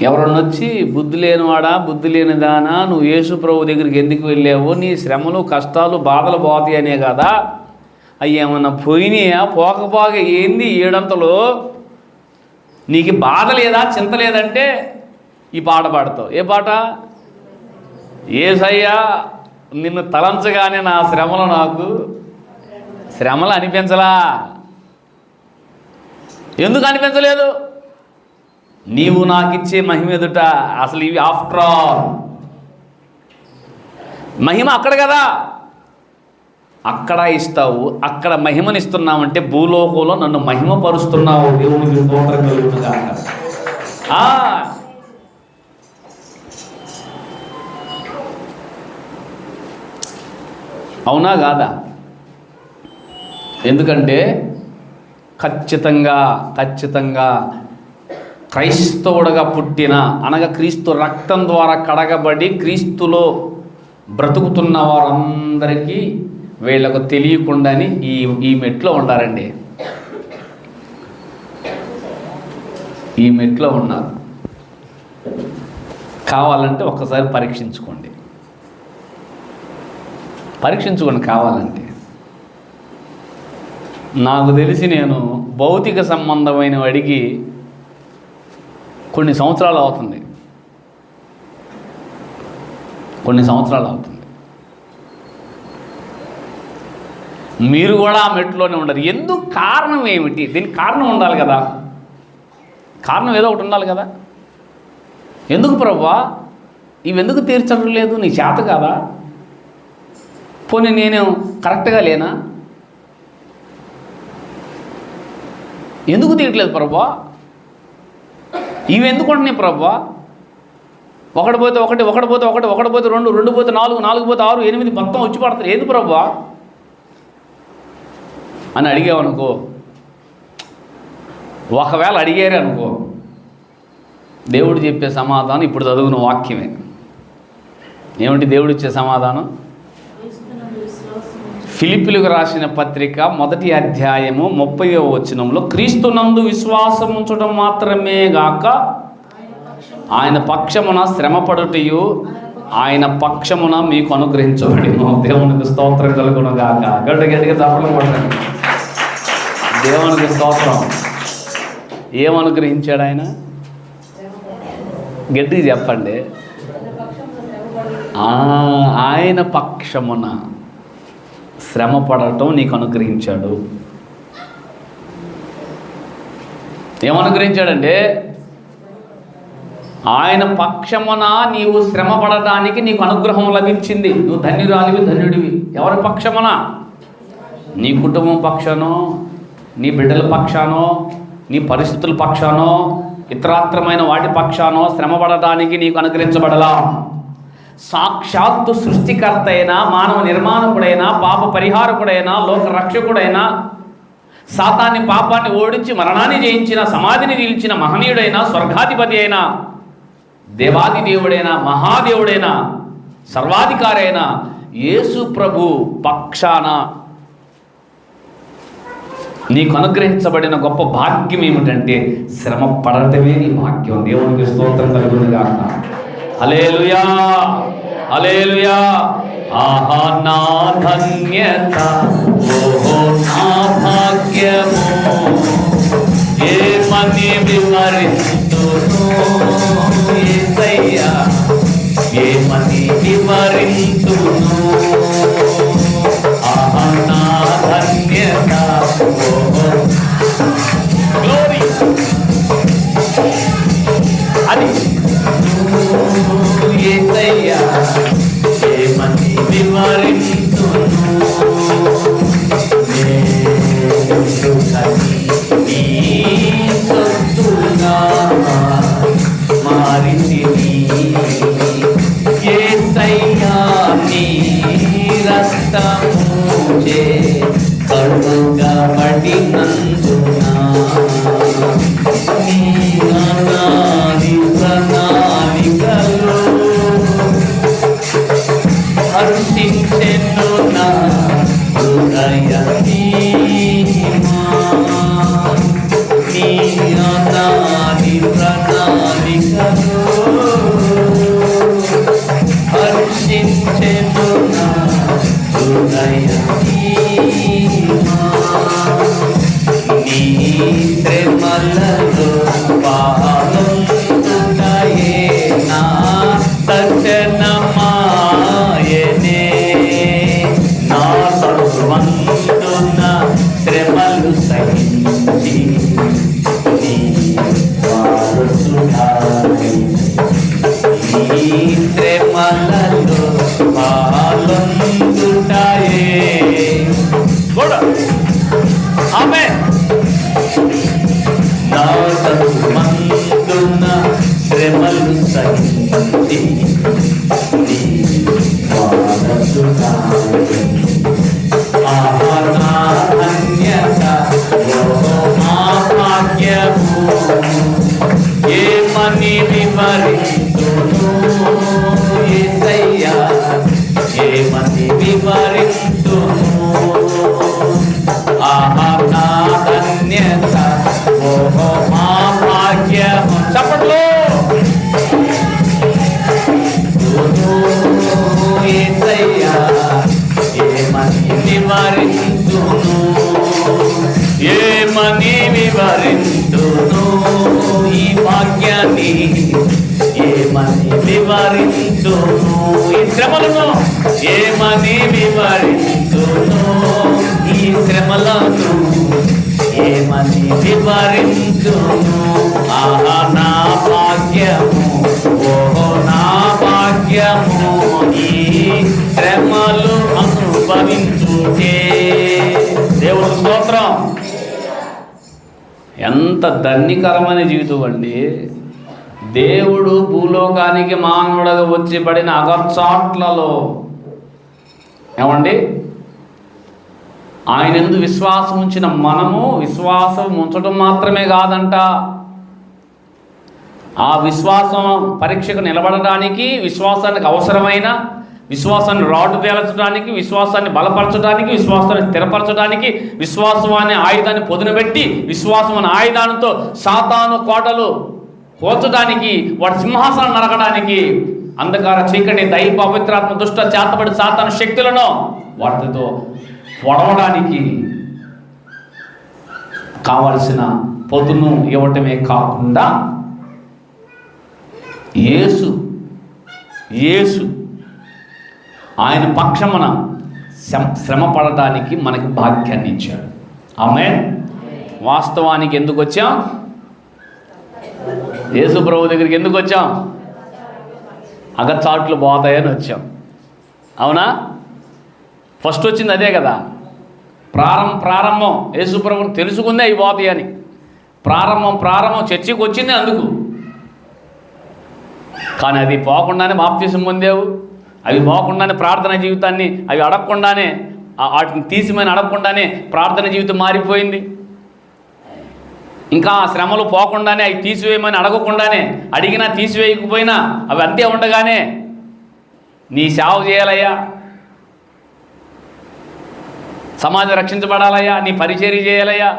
ఎవరన్నా వచ్చి బుద్ధి లేనివాడా బుద్ధి లేనిదానా నువ్వు యేసు ప్రభు దగ్గరికి ఎందుకు వెళ్ళావు నీ శ్రమలు కష్టాలు బాధలు పోతాయి అనే కదా. అవి ఏమన్నా పోయినాయా? పోకపోగా ఏంది ఏడంతలో నీకు బాధ లేదా చింత లేదంటే ఈ పాట పాడతావు. ఏ పాట? ఏసయ్యా నిన్ను తలంచగానే నా శ్రమలు నాకు శ్రమలు అనిపించలా? ఎందుకు అనిపించలేదు? నీవు నాకు ఇచ్చే మహిమ ఎదుట అసలు ఇవి ఆఫ్టర్ ఆల్ మహిమ అక్కడ కదా? అక్కడ ఇస్తావు అక్కడ మహిమనిస్తున్నావంటే భూలోకంలో నన్ను మహిమపరుస్తున్నావు. దేవునికి స్తోత్రం కలుగును అవునా కాదా? ఎందుకంటే ఖచ్చితంగా ఖచ్చితంగా క్రైస్తవుడగా పుట్టిన అనగా క్రీస్తు రక్తం ద్వారా కడగబడి క్రీస్తులో బ్రతుకుతున్న వారందరికీ వీళ్ళకు తెలియకుండాని ఈ ఈ మెట్లో ఉండారండి. ఈ మెట్లో ఉన్నారు. కావాలంటే ఒక్కసారి పరీక్షించుకోండి. పరీక్షించుకోండి కావాలంటే. నాకు తెలిసి నేను భౌతిక సంబంధమైన అడిగి కొన్ని సంవత్సరాలు అవుతుంది. కొన్ని సంవత్సరాలు అవుతుంది. మీరు కూడా ఆ మెట్లోనే ఉండరు ఎందుకు కారణం ఏమిటి? దీనికి కారణం ఉండాలి కదా. కారణం ఏదో ఒకటి ఉండాలి కదా. ఎందుకు ప్రభా? ఇవి ఎందుకు తీర్చడం లేదు? నీ చేత కదా? పోనీ నేను కరెక్ట్గా లేనా? ఎందుకు తీయట్లేదు ప్రభా? ఇవి ఎందుకు ఉంటున్నాయి ప్రభా? ఒకటి పోతే ఒకటి ఒకటి పోతే ఒకటి ఒకటి పోతే రెండు రెండు పోతే నాలుగు నాలుగు పోతే ఆరు ఎనిమిది మొత్తం వచ్చి పడతారు ఏది ప్రభా? అని అడిగావనుకో. ఒకవేళ అడిగారు అనుకో. దేవుడు చెప్పే సమాధానం ఇప్పుడు చదువుకున్న వాక్యమే. ఏమిటి దేవుడు ఇచ్చే సమాధానం? ఫిలిపిలకు రాసిన పత్రిక మొదటి అధ్యాయము ముప్పయో వచనంలో క్రీస్తునందు విశ్వాసం ఉంచడం మాత్రమే గాక ఆయన పక్షమున శ్రమపడుటయు ఆయన పక్షమున మీకు అనుగ్రహించబడి దేవునికి స్తోత్రం కలుగును గాక. గడ్డ గడ్డిగా చెప్పడం పడండి దేవునికి స్తోత్రం. ఏమనుగ్రహించాడు ఆయన? గడ్డి చెప్పండి. ఆయన పక్షమున. శ్రమ పడటం నీకు అనుగ్రహించాడు. ఏమనుగ్రహించాడంటే ఆయన పక్షమున నీవు శ్రమ పడటానికి నీకు అనుగ్రహం లభించింది. నువ్వు ధన్యురాలివి ధన్యుడివి. ఎవరి పక్షమున? నీ కుటుంబం పక్షానో నీ బిడ్డల పక్షానో నీ పరిస్థితుల పక్షానో ఇతరాత్రమైన వాటి పక్షానో శ్రమ పడటానికి నీకు అనుగ్రహించబడలా. సాక్షాత్తు సృష్టికర్త అయినా మానవ నిర్మాణకుడైనా పాప పరిహారకుడైనా లోక రక్షకుడైనా సాతాన్ని పాపాన్ని ఓడించి మరణాన్ని జయించిన సమాధిని నిలిచిన మహనీయుడైన స్వర్గాధిపతి అయిన దేవాది దేవుడైన మహాదేవుడైన సర్వాధికారి అయిన యేసు ప్రభు పక్షాన నీకు అనుగ్రహించబడిన గొప్ప భాగ్యం ఏమిటంటే శ్రమ పడటమే నీ భాగ్యం. దేవునికి స్తోత్రం కలుగునుగా హలేలుయా హలేలుయా ఆహా నా ధన్యత. ఓహో నా భాగ్యము. ఏమని వివరింతును యేసయ్యా ఏమని వివరిస్తును? ఆహా నా ధన్యత. ఓహో హర్షించెను నా హృదయ నీ అనాది ప్రణాళికలో సహించి నీ ఈ శ్రమలను ఏమని వివరించును ఈ శ్రమలను ఏమని వివరించును ఆహా నా భాగ్యము. ఓహో నా భాగ్యము. ఈ శ్రమలు అనుభవించుటే. దేవుడు స్తోత్రం. ఎంత ధన్యకరమైన జీవితం అండి. దేవుడు భూలోకానికి మానవుడగా వచ్చి పడిన అగర్చాట్లలో ఏమండి? ఆయన ఎందు విశ్వాసం ఉంచిన మనము విశ్వాసం ఉంచడం మాత్రమే కాదంట. ఆ విశ్వాసం పరీక్షకు నిలబడడానికి విశ్వాసానికి అవసరమైన విశ్వాసాన్ని రాటు తేల్చడానికి విశ్వాసాన్ని బలపరచడానికి విశ్వాసాన్ని స్థిరపరచడానికి విశ్వాసం అనే ఆయుధాన్ని పొదునబెట్టి విశ్వాసం అనే ఆయుధాలతో సాతాను కోటలు పోల్చడానికి వాడు సింహాసనం నరకడానికి అంధకార చీకటి దైవ పవిత్రాత్మ దుష్ట చేతబడి సాతాను శక్తులను వాటితో పొడవడానికి కావలసిన పొదును ఇవ్వటమే కాకుండా యేసు యేసు ఆయన పక్షమున శ్రమ పడటానికి మనకి భాగ్యాన్ని ఇచ్చాడు. ఆమె వాస్తవానికి ఎందుకు వచ్చాం? యేసు ప్రభు దగ్గరికి ఎందుకు వచ్చాం? అగచాట్లు పోతాయని వచ్చాం. అవునా? ఫస్ట్ వచ్చింది అదే కదా. ప్రారంభం ప్రారంభం. యేసు ప్రభుని తెలుసుకుందే అవి పోతాయి అని. ప్రారంభం ప్రారంభం చర్చికి వచ్చింది అందుకు. కానీ అది పోకుండానే బాప్తీసం పొందావు. అవి పోకుండానే ప్రార్థన జీవితాన్ని అవి అడగకుండానే వాటిని తీసిమని అడగకుండానే ప్రార్థన జీవితం మారిపోయింది. ఇంకా ఆ శ్రమలు పోకుండానే అవి తీసివేయమని అడగకుండానే అడిగినా తీసివేయకపోయినా అవి అంతే ఉండగానే నీ సేవ చేయాలయ్యా. సమాజం రక్షించబడాలయ్యా నీ పరిచర్య చేయాలయ్యా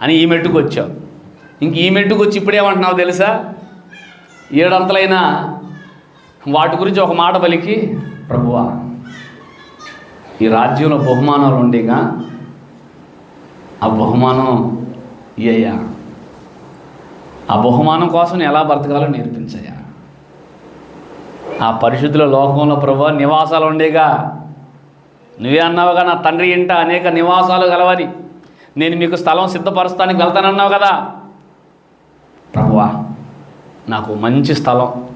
అని ఈ మెట్టుకు వచ్చావు ఇంక ఈ మెట్టుకు వచ్చి ఇప్పుడేమంటున్నావు తెలుసా? ఏడంతలైనా వాటి గురించి ఒక మాట పలికి ప్రభువా ఈ రాజ్యంలో బహుమానాలు ఉండేగా ఆ బహుమానం ఇయ్యయ్యా ఆ బహుమానం కోసం ఎలా బ్రతకాలో నేర్పించయ్యా. ఆ పరిశుద్ధుల లోకంలో ప్రభు నివాసాలు ఉండేగా. నువ్వే అన్నావుగా నా తండ్రి ఇంట అనేక నివాసాలు గలవని. నేను మీకు స్థలం సిద్ధపరుస్తానికి వెళ్తానన్నావు కదా. ప్రభువా నాకు మంచి స్థలం.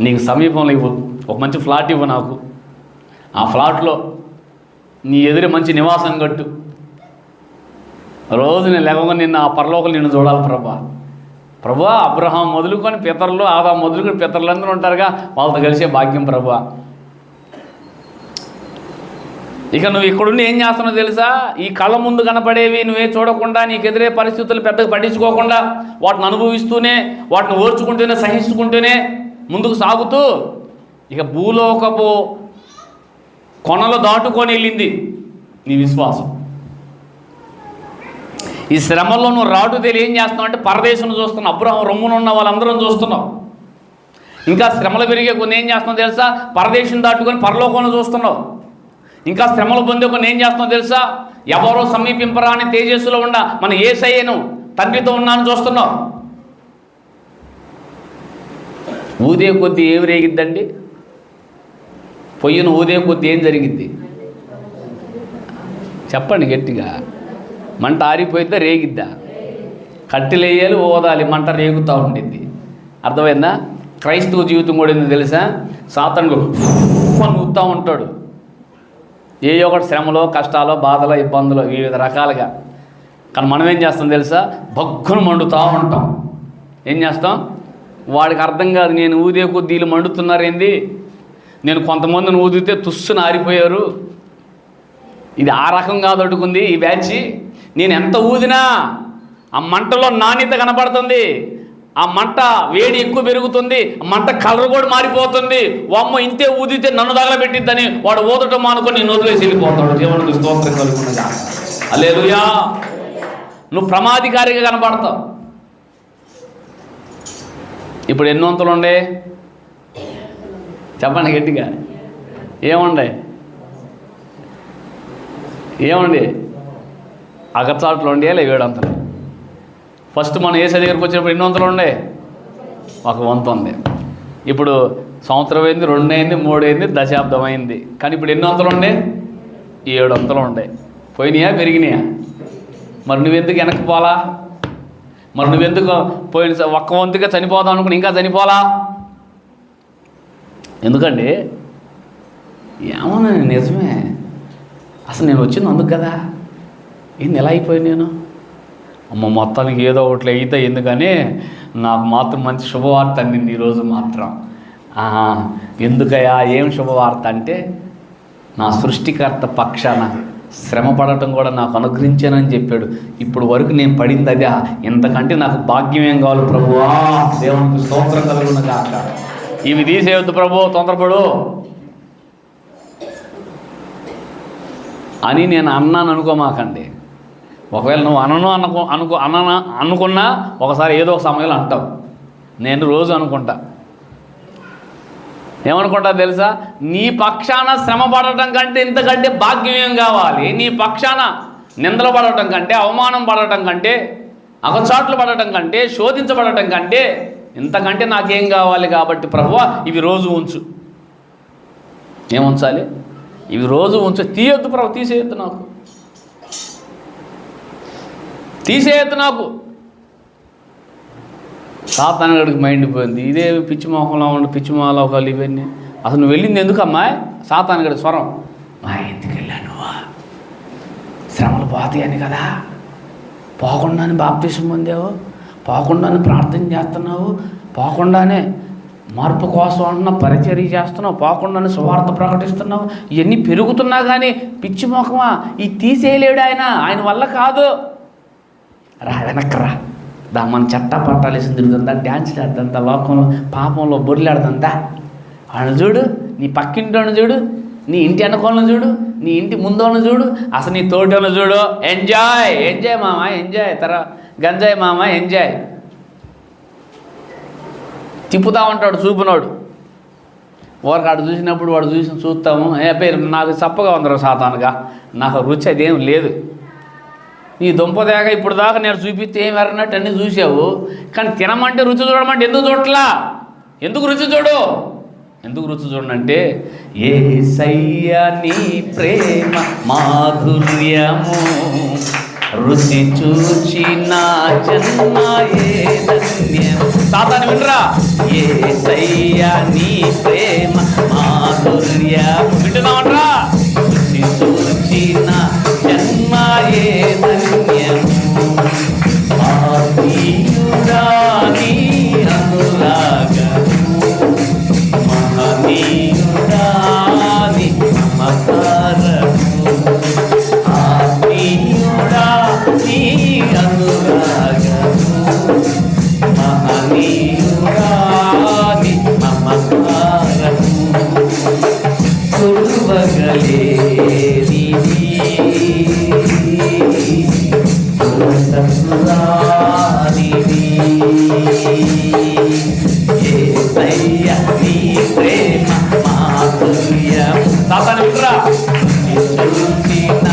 నీకు సమీపంలో ఇవ్వు. ఒక మంచి ఫ్లాట్ ఇవ్వు నాకు. ఆ ఫ్లాట్లో నీ ఎదురు మంచి నివాసం కట్టు. రోజు నేను లేకుండా నిన్ను ఆ పరలోకలు నిన్ను చూడాలి ప్రభా. ప్రభా అబ్రహాం మొదలుకొని పితరులు ఆదా మొదలుకొని పితరులు అందరూ ఉంటారుగా వాళ్ళతో కలిసే భాగ్యం ప్రభా. ఇక నువ్వు ఇక్కడుండి ఏం చేస్తున్నావు తెలుసా? ఈ కళ్ళ ముందు కనపడేవి నువ్వే చూడకుండా నీకు ఎదురే పరిస్థితులు పెద్దగా పట్టించుకోకుండా వాటిని అనుభవిస్తూనే వాటిని ఓర్చుకుంటూనే సహించుకుంటూనే ముందుకు సాగుతూ ఇక భూలోకపు కొనలు దాటుకొని వెళ్ళింది నీ విశ్వాసం. ఈ శ్రమలో నువ్వు రాడు తెలియ ఏం చేస్తున్నావు అంటే పరదేశం చూస్తున్నావు. అబ్రహం రొమ్మును ఉన్న వాళ్ళందరం చూస్తున్నావు. ఇంకా శ్రమలు పెరిగే కొన్ని ఏం చేస్తున్నావు తెలుసా? పరదేశం దాటుకొని పరలోకంలో చూస్తున్నావు. ఇంకా శ్రమలు పొందే కొన్ని ఏం చేస్తున్నావు తెలుసా? ఎవరో సమీపింపరాని తేజస్సులో ఉన్న మన ఏసయ్యను తండ్రితో ఉన్నాను చూస్తున్నావు. ఊదే కొద్దీ ఏం రేగిద్దండి? పొయ్యిన ఊదే కొద్దీ ఏం జరిగిద్ది? చెప్పండి గట్టిగా. మంట ఆరిపోయిద్దా రేగిద్దా. కట్టెలేయాలి ఓదాలి మంట రేగుతూ ఉండిద్ది. అర్థమైందా? క్రైస్తవ జీవితం కూడా తెలుసా? సాతనుడు అని ఊగుతూ ఉంటాడు. ఏ ఒకటి శ్రమలో కష్టాలో బాధలో ఇబ్బందులు వివిధ రకాలుగా. కానీ మనం ఏం చేస్తాం తెలుసా? భక్కును మండుతూ ఉంటాం. ఏం చేస్తాం? వాడికి అర్థం కాదు నేను ఊదే కొద్దీ వీళ్ళు మండుతున్నారేంది? నేను కొంతమందిని ఊదితే తుస్సును ఆరిపోయారు. ఇది ఆ రకం కాదు అడుగుంది ఈ బ్యాచ్. నేను ఎంత ఊదినా ఆ మంటలో నాణ్యత కనపడుతుంది ఆ మంట వేడి ఎక్కువ పెరుగుతుంది. ఆ మంట కలర్ కూడా మారిపోతుంది. వామ్మ ఇంతే ఊదితే నన్ను తగలబెట్టిద్దని వాడు ఊదటం మానుకొని నేను వదిలేసి వెళ్ళిపోతాడు. దేవునికి స్తోత్రం కలుగుతుండగా అలేలుయా నువ్వు ప్రమాదికారిగా కనపడతావు ఇప్పుడు ఎన్ని వంతులు ఉండే? చెప్పండి గట్టిగా. ఏముండే? ఏమండి? అగచాట్లు ఉండే లేవు ఏడు ఫస్ట్ మనం ఏసీ దగ్గరికి వచ్చినప్పుడు ఎన్ని వంతులు ఉండే? ఒక వంతు ఉంది. ఇప్పుడు సంవత్సరం అయింది రెండు అయింది మూడు అయింది దశాబ్దం అయింది. కానీ ఇప్పుడు ఎన్ని వందలు ఉండే? ఏడు వందలు ఉండే. పోయినాయా? పెరిగినాయా? మరి నువ్వెందుకు వెనక్కి పోలా? మరి నువ్వెందుకు పోయిన స- ఒక్క వంతుగా చనిపోదాం అనుకుని ఇంకా చనిపోలా? ఎందుకండి? ఏమన్నా నిజమే. అసలు నేను వచ్చింది అందుకు కదా. ఏంది ఎలా అయిపోయాను నేను? అమ్మ మొత్తానికి ఏదో ఒకటి అయితే ఎందుకని నాకు మాత్రం మంచి శుభవార్త అందింది ఈరోజు మాత్రం. ఆహా, ఏం శుభవార్త అంటే నా సృష్టికర్త పక్షాన శ్రమ పడటం కూడా నాకు అనుగ్రహించానని చెప్పాడు. ఇప్పుడు వరకు నేను పడింది అదే. ఇంతకంటే నాకు భాగ్యం ఏం కావాలి ప్రభువా దేవునికి స్తోత్రం కలుగున కాక ఇవి తీసేయొద్దు ప్రభు తొందరపడు. అని నేను అన్నాను అనుకోమాకండి ఒకవేళ నువ్వు అనను అనుకో అనుకో అనన అనుకున్నా ఒకసారి ఏదో ఒక సమయంలో అంటావు. నేను రోజు అనుకుంటా. ఏమనుకుంటా తెలుసా? నీ పక్షాన శ్రమ పడటం కంటే ఇంతకంటే భాగ్యం ఏం కావాలి. నీ పక్షాన నిందలు పడటం కంటే అవమానం పడటం కంటే అగచాట్లు పడటం కంటే శోధించబడటం కంటే ఇంతకంటే నాకేం కావాలి కాబట్టి ప్రభు ఇవి రోజు ఉంచు. ఏం ఉంచాలి ఇవి రోజు ఉంచు. తీయొద్దు ప్రభు తీసేయొద్దు నాకు. తీసేయద్దు నాకు. సాతానగడికి మైండ్ పోయింది ఇదే పిచ్చి మోహంలో ఉండి పిచ్చి మోహలోకాలు ఇవన్నీ. అసలు నువ్వు వెళ్ళింది ఎందుకమ్మా? సాతానగడి స్వరం. మా ఎందుకు వెళ్ళాను శ్రమలు పోతాయని కదా. పోకుండానే బాప్తీసం పొందావు. పోకుండానే ప్రార్థన చేస్తున్నావు. పోకుండానే మార్పు కోసం అంటున్న పరిచర్య చేస్తున్నావు. పోకుండానే సువార్త ప్రకటిస్తున్నావు. ఇవన్నీ పెరుగుతున్నా కానీ పిచ్చి మొఖమా ఈ తీసేయలేడు ఆయన. ఆయన వల్ల కాదు. రా వెనక్రా దా మన చట్టా పట్టాలు వేసి తిరుగుతుందా డ్యాన్స్ చేద్దంతా లోకంలో పాపంలో బొరిలాడుతుందా వాళ్ళని చూడు నీ పక్కింటి చూడు నీ ఇంటి వెనకోళ్ళని చూడు నీ ఇంటి ముందోళ్ళని చూడు అసలు నీ తోటను చూడు. ఎంజాయ్ ఎంజాయ్ మామ ఎంజాయ్ తర గంజాయ్ మామ ఎంజాయ్ తిప్పుతా ఉంటాడు చూపునోడు. వారికి అటు చూసినప్పుడు వాడు చూసి చూస్తాము. ఏ పేరు నాకు చప్పగా ఉందరు సాతానుగా. నాకు రుచి అదేం లేదు. నీ దుంపదేగా ఇప్పుడు దాకా నేను చూపిస్తే ఏం ఎరనట్టు అన్నీ చూసావు. కానీ తినమంటే రుచి చూడమంటే ఎందుకు చూడట్లా? ఎందుకు రుచి చూడు? ఎందుకు రుచి చూడంటే ఏ నీ ప్రేమ మాధుర్యము రుచి చూచి నా జన్మ ఏ ధన్యం సాతాను వినరా? ఏ నీ ప్రేమ మాధుర్యము. వింటున్నామంటరా? రుచి చూచి నా జన్మ ఏ సంసారిది ఏసయ్య నీ ప్రేమ మాధుర్యం తాతన విట్రా చూసిన